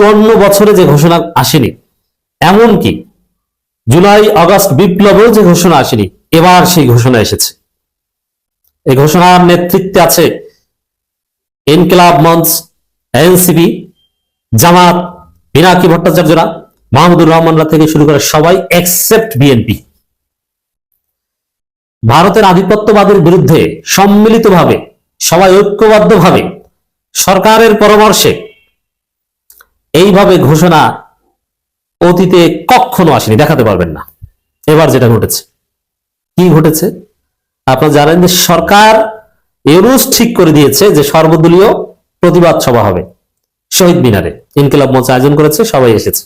চুয়ান্ন বছরে যে ঘোষণা আসেনি, এমনকি জুলাই, আগস্ট বিপ্লবেও যে ঘোষণা আসেনি, এবার সেই ঘোষণা এসেছে। এই ঘোষণার নেতৃত্বে আছে ইনকিলাব মঞ্চ, এনসিপি, জামাত, পিনাকি ভট্টাচার্যরা, মাহমুদুর রহমানরা থেকে শুরু করে সবাই এক্সেপ্ট বিএনপি ভারতের আধিপত্যবাদের বিরুদ্ধে সম্মিলিতভাবে, সবাই ঐক্যবদ্ধভাবে, সরকারের পরামর্শে এইভাবে ঘোষণা অতীতে কখনো আসেনি, দেখাতে পারবেন না। এবার যেটা ঘটেছে, কি ঘটেছে? আপনারা জানেন যে সরকার ইউনুস ঠিক করে দিয়েছে যে সর্বদলীয় প্রতিবাদ সভা হবে শহীদ মিনারে। ইনকিলাব মঞ্চ আয়োজন করেছে, সবাই এসেছে।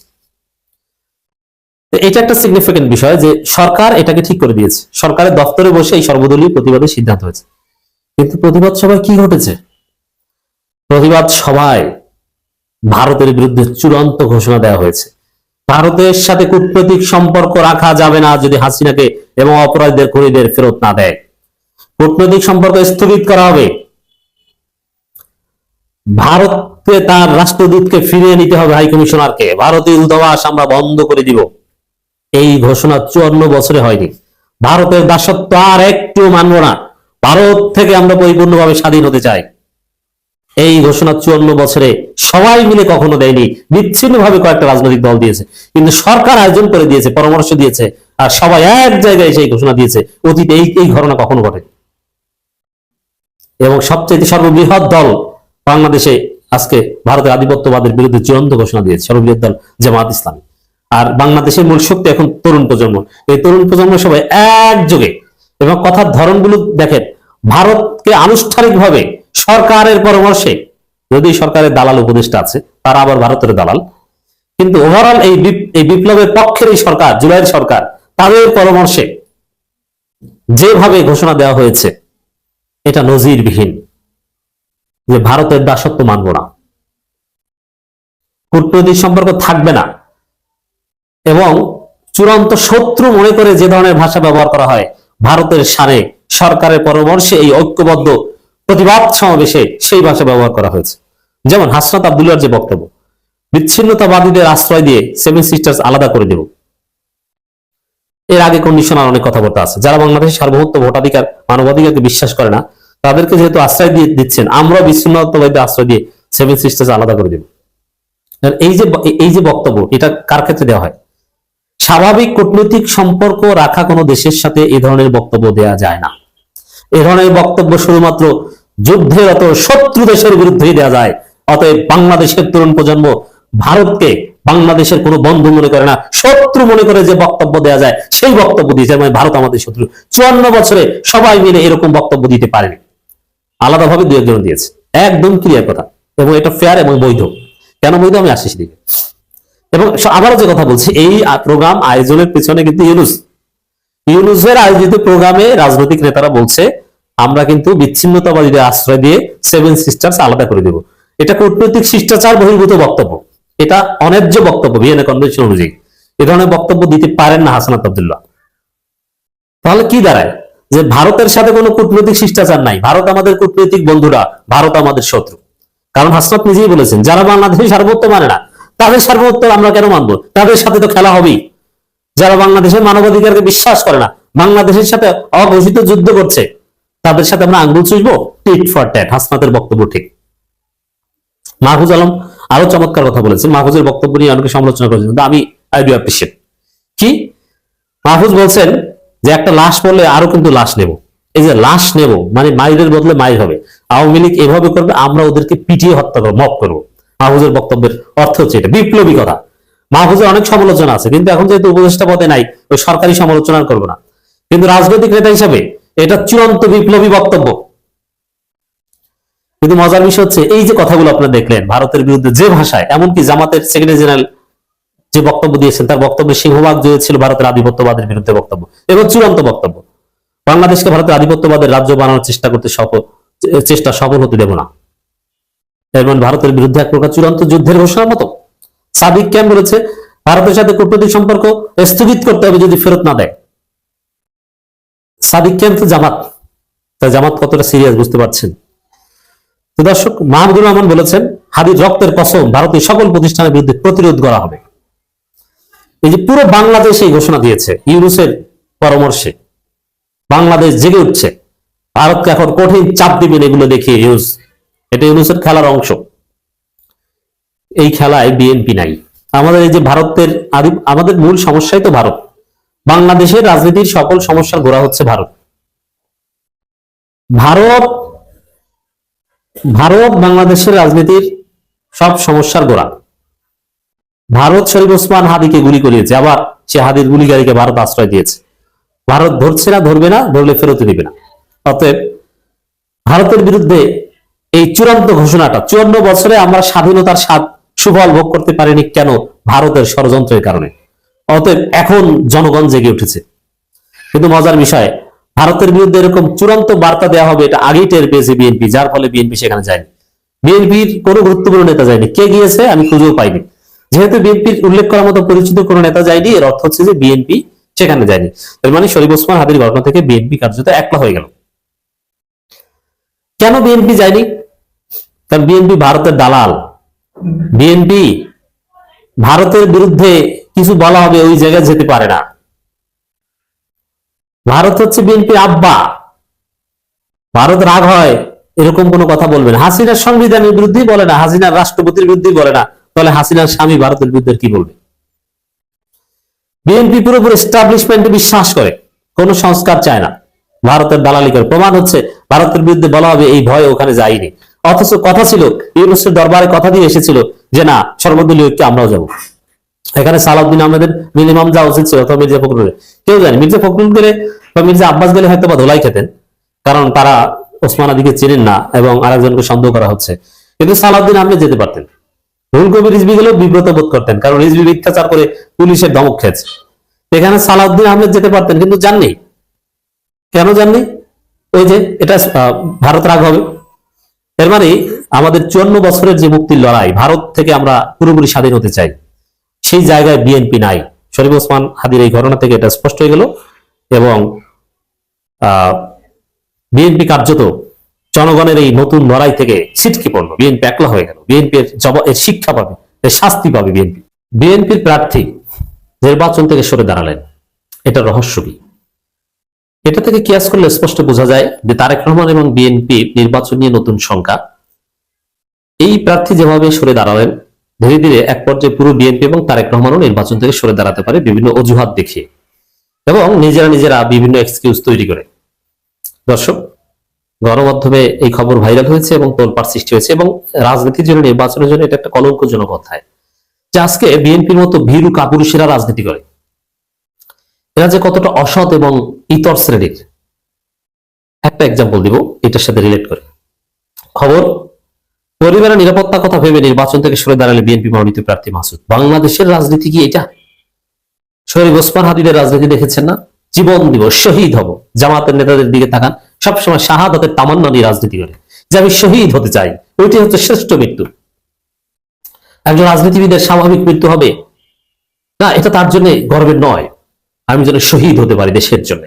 এটা একটা সিগনিফিকেন্ট বিষয় যে সরকার এটাকে ঠিক করে দিয়েছে। সরকারের দপ্তরে বসে এই সর্বদলীয় প্রতিবাদের সিদ্ধান্ত হয়েছে। কিন্তু প্রতিবাদ সভায় কি ঘটেছে? প্রতিবাদ সভায় ভারতের বিরুদ্ধে চূড়ান্ত ঘোষণা দেওয়া হয়েছে। ভারতের সাথে কূটনৈতিক সম্পর্ক রাখা যাবে না যদি হাসিনাকে এবং অপরাধীদের খুনিদের ফেরত না দেয়। কূটনৈতিক সম্পর্ক স্থগিত করা হবে। ভারতকে তার রাষ্ট্রদূতকে ফিরিয়ে নিতে হবে হাই কমিশনারকে। ভারতীয় দূতাবাস আমরা বন্ধ করে দিব। এই ঘোষণা চুয়ান্ন বছরে হয়নি। ভারতের দাসত্ব আর একটু মানব না। ভারত থেকে আমরা পরিপূর্ণভাবে স্বাধীন হতে চাই। এই ঘোষণা চুয়ান্ন বছরে সবাই মিলে কখনো দেয়নি। বিচ্ছিন্ন ভাবে কয়েকটা রাজনৈতিক দল দিয়েছে। কিন্তু সরকার আয়োজন করে দিয়েছে, পরামর্শ দিয়েছে, আর সবাই এক জায়গায় সেই ঘোষণা দিয়েছে, অতীতে এই ঘটনা কখনো ঘটে এবং সবচেয়ে সর্ববৃহৎ দল বাংলাদেশে আজকে ভারতের আধিপত্যবাদের বিরুদ্ধে চূড়ান্ত ঘোষণা দিয়েছে, সর্ববৃহৎ দল জামাত ইসলামী। আর বাংলাদেশের মূল শক্তি এখন তরুণ প্রজন্ম। এই তরুণ প্রজন্ম সবাই একযোগে। এবং কথার ধরনগুলো দেখেন, ভারতকে আনুষ্ঠানিকভাবে সরকারের পরামর্শে, যদি সরকারের দালাল উপদেষ্টা আছে, তারা আবার ভারতের দালাল। কিন্তু ওভারঅল এই এই বিপ্লবের পক্ষের এই সরকার, জুলাইয়ের সরকার, তাদের পরামর্শে যেভাবে ঘোষণা দেওয়া হয়েছে, এটা নজিরবিহীন। যে ভারতের দাসত্ব মানব না। কূটনৈতিক সম্পর্ক থাকবে না। এবং চূড়ান্ত শত্রু মনে করে যে ধরনের ভাষা ব্যবহার করা হয়, ভারতের সানে সরকারের পরামর্শে এই ঐক্যবদ্ধ প্রতিবাদ সমাবেশে সেই ভাষা ব্যবহার করা হয়েছে। যেমন হাসনাত আব্দুল্লার যে বক্তব্য, বিচ্ছিন্নতাবাদীদের আশ্রয় দিয়ে সেভেন সিস্টার্স আলাদা করে দেব। এর আগে কন্ডিশনার অনেক কথাবার্তা আছে। যারা বাংলাদেশের সার্বভৌমত্ব ভোটাধিকার, মানবাধিকারকে বিশ্বাস করে না, তাদেরকে যেহেতু আশ্রয় দিয়ে দিচ্ছেন, আমরা বিচ্ছিন্নতাবাদীদের আশ্রয় দিয়ে সেভেন সিস্টার্স আলাদা করে দেব। এই যে এই যে বক্তব্য, এটা কার ক্ষেত্রে দেওয়া হয়? স্বাভাবিক কূটনৈতিক সম্পর্ক রাখা কোনো দেশের সাথে এই ধরনের বক্তব্য দেওয়া যায় না। এ ধরনের বক্তব্য শুধুমাত্র যুদ্ধেরত শত্রু দেশের বিরুদ্ধেই দেওয়া যায়। অতএব বাংলাদেশের তরুণ প্রজন্ম ভারতকে বাংলাদেশের কোনো বন্ধু মনে করে না, শত্রু মনে করে যে বক্তব্য দেওয়া যায়, সেই বক্তব্য দিয়েছে মানে ভারত আমাদের শত্রু। চুয়ান্ন বছরে সবাই মিলে এরকম বক্তব্য দিতে পারেনি। আলাদাভাবে দু একজন দিয়েছে। একদম ক্লিয়ার কথা। এবং এটা ফেয়ার এবং বৈধ। কেন বৈধ? আমি আসছি দিকে এবং আবারও যে কথা বলছি, এই প্রোগ্রাম আয়োজনের পেছনে কিন্তু ইউনুস ইউনুসের আয়োজিত প্রোগ্রামে রাজনৈতিক নেতারা বলছে, আমরা কিন্তু বিচ্ছিন্নতাবাদীদের আশ্রয় দিয়ে সেভেন সিস্টার্স আলাদা করে দেব। এটা কূটনৈতিক শিষ্টাচার বহির্ভূত বক্তব্য। এটা অন্যায্য বক্তব্য ভিয়েনা কনভেনশন অনুযায়ী। এ ধরনের বক্তব্য দিতে পারেন না হাসানাত আব্দুল্লাহ। তাহলে কি দাঁড়ায়? যে ভারতের সাথে কোনো কূটনৈতিক শিষ্টাচার নাই। ভারত আমাদের কূটনৈতিক বন্ধুরা। ভারত আমাদের শত্রু। কারণ হাসনাত নিজেই বলেছেন, যারা বাংলাদেশের সার্বত্ব মানে না, তাদের সার্বত্ব আমরা কেন মানবো? তাদের সাথে তো খেলা হবেই। যারা বাংলাদেশের মানবাধিকারকে বিশ্বাস করে না, বাংলাদেশের সাথে অঘোষিত যুদ্ধ করছে, তাদের সাথে আমরা আঙ্গুল চুষবো? টিট ফর ট্যাট হাসনাতের বক্তব্য ঠিক। মাহফুজ আলম আরও চমৎকার কথা বলেছেন। মাহফুজের বক্তব্য নিয়ে অনেকে সমালোচনা করেছেন, কিন্তু আমি আই ডু অ্যাপ্রিসিয়েট। কি? মাহফুজ বলছেন যে একটা লাশ পড়লে আরও কিন্তু লাশ নেব। এই যে লাশ নেব মানে মাইরের বদলে মাইর হবে। আওয়ামী লীগ এভাবে করবে, আমরা ওদেরকে পিটিয়ে হত্যা করব, মপ করব। মাহফুজের বক্তব্যের অর্থ হচ্ছে এটা। বিপ্লবী কথা। মাহফুজের অনেক সমালোচনা আছে, কিন্তু এখন যেহেতু উপদেষ্টা পদে নাই, ওই সরকারি সমালোচনা করব না। কিন্তু রাজনৈতিক নেতা হিসাবে এটা চূড়ান্ত বিপ্লবী বক্তব্য। কিন্তু মজার বিষয় হচ্ছে, এই যে কথাগুলো আপনারা দেখলেন, ভারতের বিরুদ্ধে যে ভাষায়, এমনকি জামাতের সেক্রেটারি জেনারেল যে বক্তব্য দিয়েছেন, তার বক্তব্যে সিংহভাগ জুড়ে ছিল ভারতের আধিপত্যবাদের বিরুদ্ধে বক্তব্য। এবং চূড়ান্ত বক্তব্য। বাংলাদেশকে ভারতের আধিপত্যবাদের রাজ্য বানানোর চেষ্টা করতে সফল, চেষ্টা সফল হতে দেব না। এর মানে ভারতের বিরুদ্ধে এক প্রকার চূড়ান্ত যুদ্ধের ঘোষণার মতো। সাদিক ক্যাম বলেছে? ভারতের সাথে কূটনৈতিক সম্পর্ক স্থগিত করতে হবে যদি ফেরত না দেয়। সাদিক ক্যাম তো জামাত? তা জামাত কতটা সিরিয়াস বুঝতে পারছেন? তো দর্শক, মাহমুদুর রহমান বলেছেন হাদির রক্তের কসম, ভারতের সকল প্রতিষ্ঠানের বিরুদ্ধে প্রতিরোধ করা হবে। এই যে পুরো বাংলাদেশ এই ঘোষণা দিয়েছে ইউনুসের পরামর্শে। বাংলাদেশ জেগে উঠছে। ভারতকে এখন কঠিন চাপ দিবেন এগুলো দেখিয়ে ইউনুস। এটা ইউনুসের খেলার অংশ। এই খেলায় বিএনপি নাই। আমাদের এই যে ভারতের আদি- আমাদের মূল সমস্যাই তো ভারত। বাংলাদেশের রাজনীতির সকল সমস্যার গোড়া হচ্ছে ভারত। ভারত ভারত বাংলাদেশের রাজনীতির সব সমস্যার গোড়া। ভারত শরীফ ওসমান হাদিকে গুলি করিয়েছে, আবার সে হাদির গুলিকারীকে ভারত আশ্রয় দিয়েছে। ভারত ধরছে না, ধরবে না, ধরলে ফেরত দিবে না। অতএব ভারতের বিরুদ্ধে এই চূড়ান্ত ঘোষণাটা, চুয়ান্ন বছরে আমরা স্বাধীনতার স্বাদ সুফল ভোগ করতে পারেনি কেন ভারতের ষড়যন্ত্রের কারণে? অতএব এখন জনগণ জেগে উঠেছে। কিন্তু মজার বিষয়, ভারতের বিরুদ্ধে এরকম চূড়ান্ত বার্তা দেওয়া হবে এটা আগেই টের পেয়েছে বিএনপি, যার ফলে বিএনপি সেখানে যায়নি। বিএনপির কোনো গুরুত্বপূর্ণ নেতা যায়নি। কে গিয়েছে আমি খুঁজেও পাইনি। যেহেতু বিএনপির উল্লেখ করার মতো পরিচিত কোনো নেতা যায়নি, এর অর্থ হচ্ছে যে বিএনপি সেখানে যায়নি। এর মানে শরীফ ওসমান হাদির ঘটনা থেকে বিএনপি কার্যত একলা হয়ে গেল। কেন বিএনপি যায়নি? কারণ বিএনপি ভারতের দালাল। বিএনপি ভারতের বিরুদ্ধে কিছু বলা হবে, ওই জায়গায় যেতে পারে না। ভারত হচ্ছে বিএনপির আব্বা। ভারত রাগ হয়, এরকম কোনো কথা বলবে না। হাসিনার সংবিধানের বিরুদ্ধেই বলে না, হাসিনার রাষ্ট্রপতির বিরুদ্ধেই বলে না। তাহলে হাসিনার স্বামী ভারতের বিরুদ্ধে কি বলবে? বিএনপি পুরোপুরি এস্টাবলিশমেন্টে বিশ্বাস করে, কোন সংস্কার চায় না। ভারতের দালালি করে প্রমাণ হচ্ছে, ভারতের বিরুদ্ধে বলা হবে, এই ভয় ওখানে যায়নি। অথচ কথা ছিল, ইউনুসের দরবারে কথা দিয়ে এসেছিল যে, না, সর্বদলীয় ঐক্যে আমরাও যাব। এখানে সালাউদ্দিন আহমেদের মিনিমাম যাওয়া উচিত ছিল, অথবা মির্জা ফখরুলের। কেউ জানে, মির্জা ফখরুল গেলে বা মির্জা আব্বাস গেলে হয়তো বা ধোলাই খেতেন, কারণ তারা ওসমান আদিকে চেনেন না এবং আরেকজনকে সন্দেহ করা হচ্ছে। কিন্তু সালাউদ্দিন আহমেদ যেতে পারতেন। কবির রিজবি গেলেও বিব্রত বোধ করতেন, কারণ রিজবি মিথ্যাচার করে পুলিশের ধমক খেয়েছে। এখানে সালাউদ্দিন আহমেদ যেতে পারতেন, কিন্তু যাননি কেন যাননি ওই যে, এটা ভারত রাগ হবে। এর মানে আমাদের চুয়ান্ন বছরের যে মুক্তির লড়াই, ভারত থেকে আমরা পুরোপুরি স্বাধীন হতে চাই। সেই জায়গায় বিএনপি নাই। শরীফ ওসমান হাদির এই ঘটনা থেকে এটা স্পষ্ট হয়ে গেল এবং বিএনপি কার্যত জনগণের এই নতুন লড়াই থেকে ছিটকে পড়ল। বিএনপি একলা হয়ে গেল। বিএনপি এর শিক্ষা পাবে, এর শাস্তি পাবে বিএনপি। বিএনপির প্রার্থী নির্বাচন থেকে সরে দাঁড়ালেন। এটা রহস্য কি? এটা থেকে কিয়াস করলে স্পষ্ট বোঝা যায় যে তারেক রহমান এবং বিএনপি নির্বাচন নিয়ে নতুন সংখ্যা এই প্রার্থী যেভাবে সরে দাঁড়ালেন, ধীরে ধীরে এক পর্যায়ে পুরো বিএনপি এবং তারেক রহমানও নির্বাচন থেকে সরে দাঁড়াতে পারে বিভিন্ন অজুহাত দেখিয়ে এবং নিজেরা নিজেরা বিভিন্ন এক্সকিউজ তৈরি করে। দর্শক, গণমাধ্যমে এই খবর ভাইরাল হয়েছে এবং তোলপাড় সৃষ্টি হয়েছে এবং রাজনীতির জন্য, নির্বাচনের জন্য এটা একটা কলঙ্কজনক অধ্যায়। যে আজকে বিএনপির মতো ভীরু কাপুরুষেরা রাজনীতি করে। এরা যে কতটা অসৎ এবং ইতর শ্রেণির। একটা এক্সাম্পল দিব, এটার সাথে রিলেট করে। খবর, পরিবারের নিরাপত্তা কথা ভেবে নির্বাচন থেকে সরে দাঁড়ালে বিএনপি মনোনীত প্রার্থী মাসুদ। বাংলাদেশের রাজনীতি কি এটা? শরীফ ওসমান হাদিদের রাজনীতি দেখেছেন না? জীবন দিব শহীদ হব। জামাতের নেতাদের দিকে তাকান, সবসময় শাহাদাতের তামান্না নিয়ে রাজনীতি করে। যে আমি শহীদ হতে চাই ওইটি হচ্ছে শ্রেষ্ঠ মৃত্যু। একজন রাজনীতিবিদের স্বাভাবিক মৃত্যু হবে? না, এটা তার জন্য গর্বের নয়। আমি যেন শহীদ হতে পারি দেশের জন্য।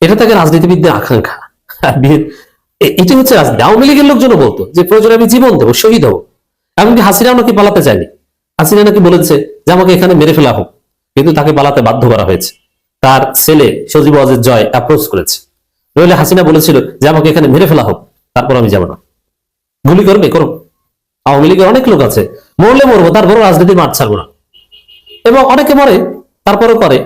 এটা তাকে রাজনীতিবিদদের আকাঙ্ক্ষা। এটি হচ্ছে আওয়ামী লীগের লোকজনও বলতো যে, প্রয়োজনে আমি জীবন দেবো, শহীদ হব। এমনকি হাসিনাও নাকি পালাতে চায়নি। হাসিনা নাকি বলেছে যে, আমাকে এখানে মেরে ফেলা হোক। কিন্তু তাকে পালাতে বাধ্য করা হয়েছে। তার ছেলে সজীব অজের জয় অ্যাপ্রোচ করেছে। নইলে হাসিনা বলেছিল যে, আমাকে এখানে মেরে ফেলা হোক, তারপর আমি যাব না। গুলি করবে করো আওয়ামী লীগের অনেক লোক আছে, মরলে মরবো তারপর রাজনীতি মাঠ ছাড়বো না। এবং অনেকে মরে তারপরে করে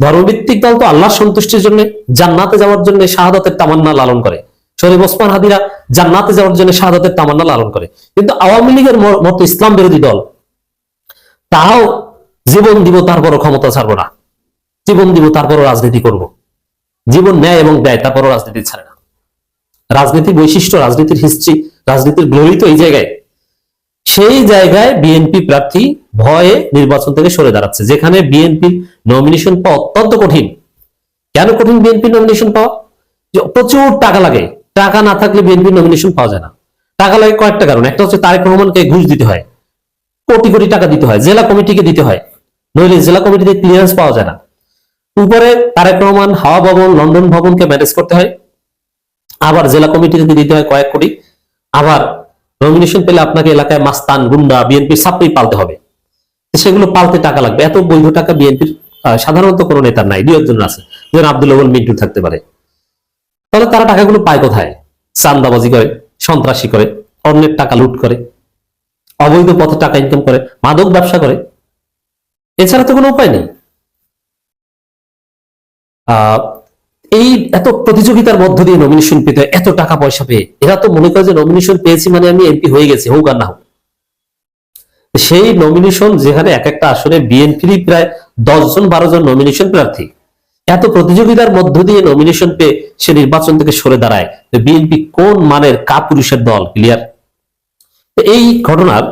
ধর্মভিত্তিক দল তো আল্লাহর সন্তুষ্টির জন্য, জান্নাতে যাওয়ার জন্য শাহাদাতের তামান্না লালন করে। শরীফ ওসমান হাদিরা জান্নাতে যাওয়ার জন্য শাহাদাতের তামান্না লালন করে। কিন্তু আওয়ামী লীগের মতো ইসলাম বিরোধী দল তাও জীবন দিব, তারপরও ক্ষমতা ছাড়বো না। জীবন দিব, তারপরও রাজনীতি করব। জীবন নেয় এবং দেয় তারপরও রাজনীতি ছাড়ে না। রাজনীতির বৈশিষ্ট্য, রাজনীতির হিস্ট্রি রাজনীতির গ্লোরি তো এই জায়গায়। সেই জায়গায় বিএনপি প্রার্থী ভয়ে নির্বাচন থেকে সরে দাঁড়াচ্ছে। যেখানে বিএনপির নমিনেশন পাওয়া অত্যন্ত কঠিন। কেন কঠিন বিএনপি নমিনেশন পাওয়া? যে প্রচুর টাকা লাগে। টাকা না থাকলে বিএনপি নমিনেশন পাওয়া যায় না। টাকা লাগে কয়েকটা কারণ। একটা হচ্ছে তারেক রহমানকে ঘুষ দিতে হয়। কোটি কোটি টাকা দিতে হয়। জেলা কমিটিকে দিতে হয়। নইলে জেলা কমিটিতে ক্লিয়ারেন্স পাওয়া যায় না। উপরে তারেক রহমান হাওয়া ভবন, লন্ডন ভবনকে ম্যানেজ করতে হয়। আবার জেলা কমিটি যদি দিতে হয় কয়েক কোটি। আবার নমিনেশন পেলে আপনাকে এলাকায় মাস্তান, গুন্ডা, বিএনপির সাপ্লাই পালতে হবে। সেগুলো পালতে টাকা লাগবে। এত বৈধ টাকা বিএনপির সাধারণত কোনো নেতার নাই, দুই একজন আছে যেমন আব্দুল আবুল মিন্টু থাকতে পারে। তাহলে তারা টাকাগুলো পায় কোথায়? চান্দাবাজি করে, সন্ত্রাসী করে, অন্যের টাকা লুট করে, অবৈধ পথে টাকা ইনকাম করে, মাদক ব্যবসা করে। এছাড়া তো কোনো উপায় নেই। এই এত প্রতিযোগিতার মধ্য দিয়ে নমিনেশন পেতে, এত টাকা পয়সা পেয়ে, এরা তো মনে করে যে নমিনেশন পেয়েছি মানে আমি এমপি হয়ে গেছি, হোক আর না হোক। সেই নমিনেশন যেখানে এক একটা আসনে বিএনপির প্রায় দশ জন বারো জন নমিনেশন প্রার্থী। এত প্রতিযোগিতার মধ্য দিয়ে নমিনেশন পেয়ে সে নির্বাচন থেকে সরে দাঁড়ায়। বিএনপি কোন মানের কাপুরুষের দল? ক্লিয়ার এই ঘটনার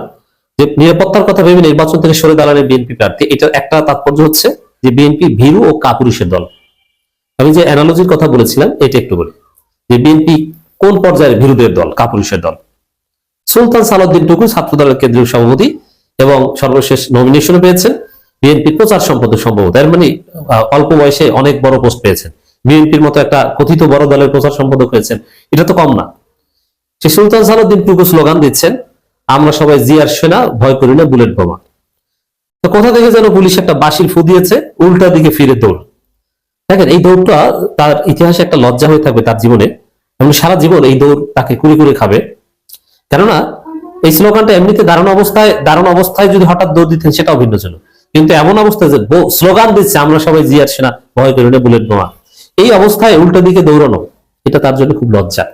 যে নিরাপত্তার কথা ভেবে নির্বাচন থেকে সরে দাঁড়ালে বিএনপি প্রার্থী এটা একটা তাৎপর্য হচ্ছে যে বিএনপি ভীরু ও কাপুরুষের দল। আমি যে অ্যানালজির কথা বলেছিলাম, এটা একটু বলি। যে বিএনপি কোন পর্যায়ের ভীরুদের দল? কাপুরুষের দল। সুলতান সালাউদ্দিন টুকু ছাত্র দলের কেন্দ্রীয় সভাপতি এবং সর্বশেষ নমিনেশনও পেয়েছেন বিএনপির প্রচার সম্পাদক সম্ভবত। এর মানে অল্প বয়সে অনেক বড় পোস্ট পেয়েছেন। বিএনপির মতো একটা কথিত বড় দলের প্রচার সম্পাদক হয়েছেন এটা তো কম না। সে সুলতান সালাউদ্দিন টুকু স্লোগান দিচ্ছেন, আমরা সবাই জিয়ার সেনা, ভয় করি না বুলেট বোমা। তো কোথা থেকে যেন পুলিশ একটা বাঁশির ফু দিয়েছে, উল্টা দিকে ফিরে দৌড়। দেখেন, এই দৌড়টা তার ইতিহাসে একটা লজ্জা হয়ে থাকবে তার জীবনে। এবং সারা জীবন এই দৌড় তাকে কুড়ি কুড়ি খাবে। কেননা এই স্লোগানটা এমনিতে দারুণ অবস্থায় দারুণ অবস্থায় যদি হঠাৎ দৌড় দিতেন সেটাও ভিন্ন ছিল। কিন্তু এমন অবস্থায় যে স্লোগান দিচ্ছে, আমরা সবাই জিয়ার সেনা, ভয় করি না, বুলেট বোমা। এই অবস্থায় উল্টো দিকে দৌড়ানো, এটা তার জন্য খুব লজ্জা।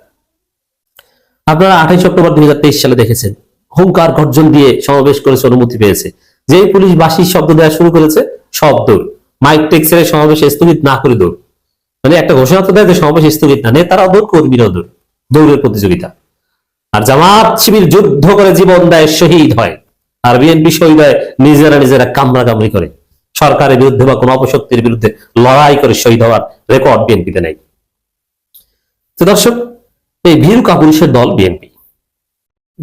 আপনারা আঠাইশ অক্টোবর দুই হাজার তেইশ সালে দেখেছেন, হুঙ্কার, গর্জন দিয়ে সমাবেশ করেছে, অনুমতি পেয়েছে। যেই পুলিশ বাসির শব্দ দেওয়া শুরু করেছে, সব দৌড়। মাইক টেক্সের সমাবেশ স্থগিত না করে দৌড়। মানে একটা ঘোষণা তো দেয় যে সমাবেশ স্থগিত না, নেতারাও দৌড়, কর্মীরাও দৌড়। দৌড়ের প্রতিযোগিতা। আর জামাত শিবির যুদ্ধ করে জীবন দেয়, শহীদ হয়। আর বিএনপি শহীদ হয়, নিজেরা নিজেরা কামড়া কামড়ি করে। সরকারের বিরুদ্ধে বা কোন অপশক্তির বিরুদ্ধে লড়াই করে শহীদ হওয়ার রেকর্ড বিএনপিতে নেই। দর্শক, এই ভীরু কাপুরুষের দল বিএনপি।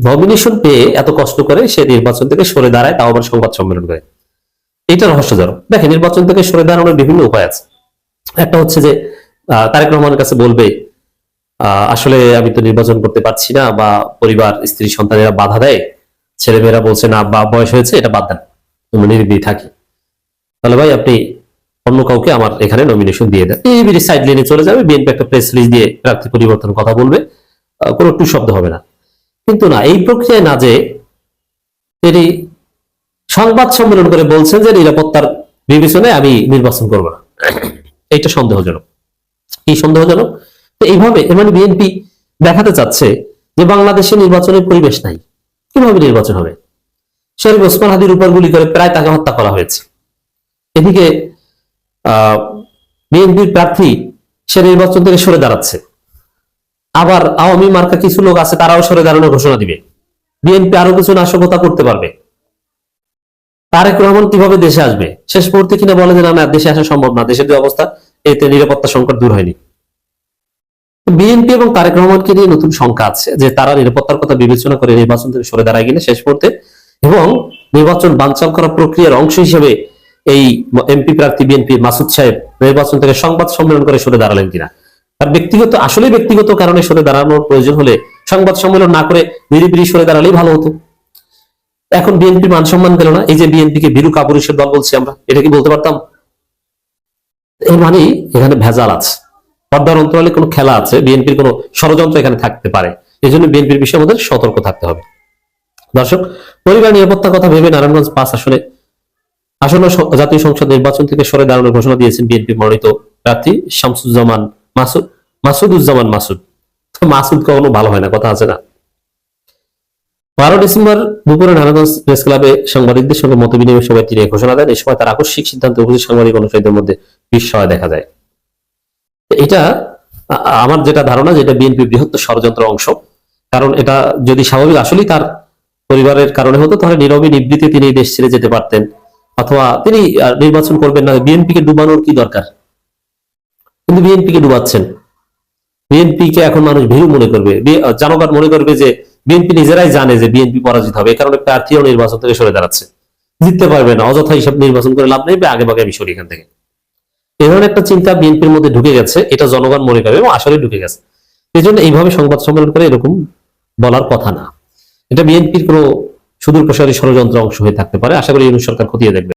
নমিনেশন পেয়ে এত কষ্ট করে সে নির্বাচন থেকে সরে দাঁড়ায়, তাও আবার সংবাদ সম্মেলন করে। এটা রহস্যজনক। দেখেন, নির্বাচন থেকে সরে দাঁড়ানোর বিভিন্ন উপায় আছে। একটা হচ্ছে যে তারেক রহমানের কাছে বলবে আসলে আমি তো নির্বাচন করতে পারছি না বা পরিবার, স্ত্রী, সন্তানেরা বাধা দেয়। ছেলেমেয়েরা বলছে, না, বা বয়স হয়েছে, এটা বাদ দেন। তুমি নির্বিধি থাকি। তাহলে ভাই, আপনি অন্য কাউকে আমার এখানে নমিনেশন দিয়ে দেন। এই সাইড লাইনে চলে যাবে বিএনপি একটা প্রেস রিলিজ দিয়ে প্রার্থী পরিবর্তন কথা বলবে। কোনো টু শব্দ হবে না। কিন্তু না, এই প্রক্রিয়ায় না যে তিনি সংবাদ সম্মেলন করে বলছেন যে নিরাপত্তার বিবেচনায় আমি নির্বাচন করব না। এইটা সন্দেহজনক। কি সন্দেহজনক? তো এইভাবে মানে বিএনপি দেখাতে চাচ্ছে যে বাংলাদেশে নির্বাচনের পরিবেশ নাই। কীভাবে নির্বাচন হবে? শরীফ ওসমান হাদির উপর গুলি করে প্রায় তাকে হত্যা করা হয়েছে। এদিকে বিএনপির প্রার্থী সে নির্বাচন থেকে সরে দাঁড়াচ্ছে। আবার আওয়ামী মার্কা কিছু লোক আছে, তারাও সরে দাঁড়ানোর ঘোষণা দিবে। বিএনপি আরও কিছু নাশকতা করতে পারবে। তারেক রহমান কীভাবে দেশে আসবে? শেষ মুহূর্তে কিনা বলে যে না, দেশে আসা সম্ভব না। দেশের যে অবস্থা, এতে নিরাপত্তা সংকট দূর হয়নি। বিএনপি এবং তারেক রহমানকে নিয়ে নতুন শঙ্কা আছে যে তারা নিরাপত্তার কথা বিবেচনা করে নির্বাচন থেকে সরে দাঁড়ায় কিনা শেষ মুহূর্তে এবং নির্বাচন বানচাল করার প্রক্রিয়ার অংশ হিসেবে এই এমপি প্রার্থী বিএনপি মাসুদ সাহেব নির্বাচন থেকে সংবাদ সম্মেলন করে সরে দাঁড়ালেন কিনা? আর ব্যক্তিগত, আসলে ব্যক্তিগত কারণে সরে দাঁড়ানোর প্রয়োজন হলে সংবাদ সম্মেলন না করে নিরিবিরি সরে দাঁড়ালেই ভালো হতো। এখন বিএনপি মান সম্মান পেল না। এই যে বিএনপি কে বীরু কাপুরুষের দল বলছি আমরা, এটা কি বলতে পারতাম? এর মানে এখানে ভেজাল আছে। পর্দার অন্তরালে কোনো খেলা আছে, বিএনপির কোনো ষড়যন্ত্র এখানে থাকতে পারে। এই জন্য বিএনপির বিষয়ে আমাদের সতর্ক থাকতে হবে। দর্শক, পরিবার নিরাপত্তার কথা ভেবে নারায়ণগঞ্জ পাঁচ আসনে, আসন্ন জাতীয় সংসদ নির্বাচন থেকে সরে দাঁড়ানোর ঘোষণা দিয়েছেন বিএনপি মনোনীত প্রার্থী শামসুজ্জামান মাসুদ, মাসুদুজ্জামান মাসুদ। মাসুদ কখনো ভালো হয় না, কথা আছে না। বারো ডিসেম্বর দুপুরে নারায়ণগঞ্জ প্রেস ক্লাবে সাংবাদিকদের সঙ্গে মত বিনিময় সভায় তিনি ঘোষণা দেন। এই সময় তার আকস্মিক সিদ্ধান্তে উপস্থিত সাংবাদিক অনুসারীদের মধ্যে বিস্ময় দেখা যায়। এটা আমার যেটা ধারণা যেটা বিএনপি বৃহত্তর ষড়যন্ত্র অংশ। কারণ এটা যদি স্বাভাবিক আসলেই তার পরিবারের কারণে হতো, তাহলে নীরবে নিবৃত্তি তিনি দেশ ছেড়ে যেতে পারতেন। অথবা তিনি নির্বাচন করবেন না বিএনপি কে ডুবানোর কি দরকার? কিন্তু বিএনপি কে ডুবাচ্ছেন। বিএনপি কে এখন মানুষ ভীরু মনে করবে। জনগণ মনে করবে যে বিএনপি নিজেরাই জানে যে বিএনপি পরাজিত হবে। এই কারণে প্রার্থীও নির্বাচন থেকে সরে দাঁড়াচ্ছে। জিততে পারবে না, অযথা হিসাব নির্বাচন করে লাভ নেই আগে বাগে আমি সরি এখান থেকে। এ ধরনের একটা চিন্তা বিএনপির মধ্যে ঢুকে গেছে, এটা জনগণ মনে করবে এবং আসলে ঢুকে গেছে। এই জন্য এইভাবে সংবাদ সম্মেলন করে এরকম বলার কথা না। এটা বিএনপির কোনো সুদূর প্রসারী ষড়যন্ত্র অংশ হয়ে থাকতে পারে, আশা করি সরকার খতিয়ে দেখবে।